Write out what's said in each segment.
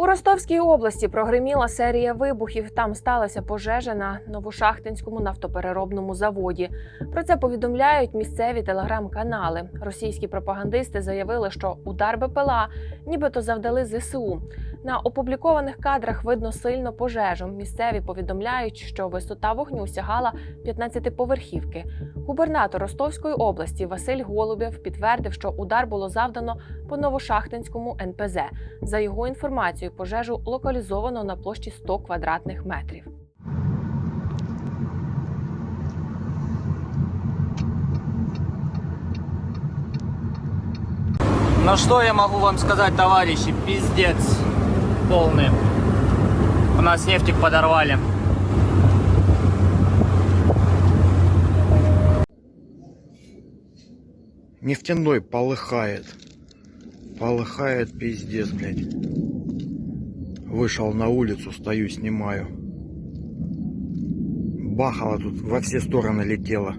У Ростовській області прогреміла серія вибухів. Там сталася пожежа на Новошахтинському нафтопереробному заводі. Про це повідомляють місцеві телеграм-канали. Російські пропагандисти заявили, що удар БПЛА нібито завдали ЗСУ. На опублікованих кадрах видно сильну пожежу. Місцеві повідомляють, що висота вогню сягала 15-поверхівки. Губернатор Ростовської області Василь Голубєв підтвердив, що удар було завдано по Новошахтинському НПЗ. За його інформацією, пожежу локалізовано на площі 100 квадратних метрів. Ну что я могу вам сказать, товарищи? Пиздец полный. У нас нефтик подорвали. Нефтяной полыхает. Полыхает пиздец, блядь. Вышел на улицу, стою, снимаю. Бахало тут во все стороны летело.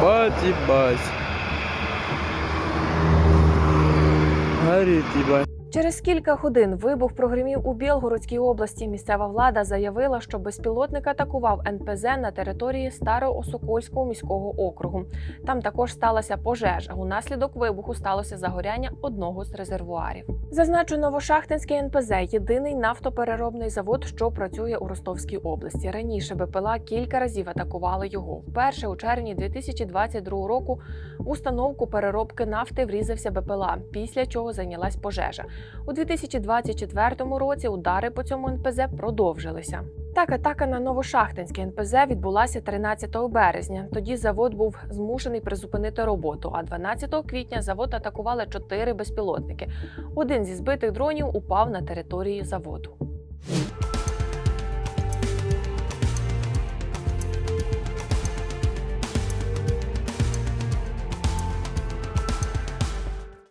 Ебать, ебать. Горит, ебать. Через кілька годин вибух прогримів у Білгородській області. Місцева влада заявила, що безпілотник атакував НПЗ на території Староосокольського міського округу. Там також сталася пожежа. Унаслідок вибуху сталося загоряння одного з резервуарів. Зазначу, Новошахтинський НПЗ єдиний нафтопереробний завод, що працює у Ростовській області. Раніше БПЛА кілька разів атакували його. Вперше у червні 2022 року установку переробки нафти врізався БПЛА, після чого зайнялась пожежа. У 2024 році удари по цьому НПЗ продовжилися. Так, атака на Новошахтинське НПЗ відбулася 13 березня. Тоді завод був змушений призупинити роботу. А 12 квітня завод атакували чотири безпілотники. Один зі збитих дронів упав на території заводу.